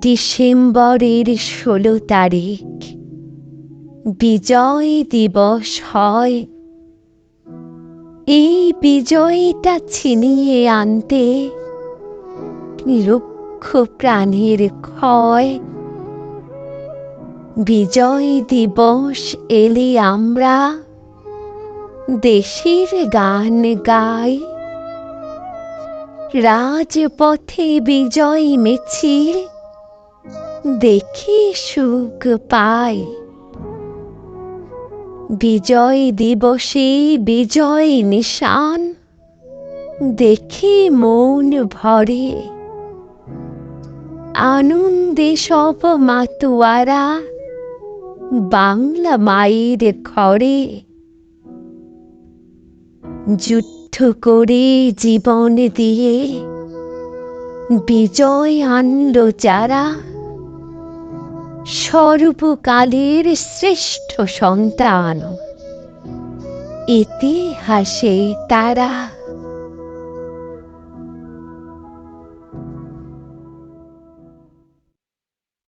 ডিসেম্বরের ষোলো তারিখ। বিজয় দিবস হয়। এই বিজয়টা ছিনিয়ে আনতে লক্ষ প্রাণের ক্ষয়। বিজয় দিবস এলে আমরা দেশের গান গাই। রাজপথে বিজয় মিছিল, দেখি সুখ পাই। বিজয় দিবসে বিজয় নিশান, দেখি মন ভরে। আনন্দে সব মাতুয়ারা বাংলা মায়ের ঘরে। যুদ্ধ করে জীবন দিয়ে বিজয় আনল যারা। সর্বকালের শ্রেষ্ঠ সন্তান। ইতিহাসে তারা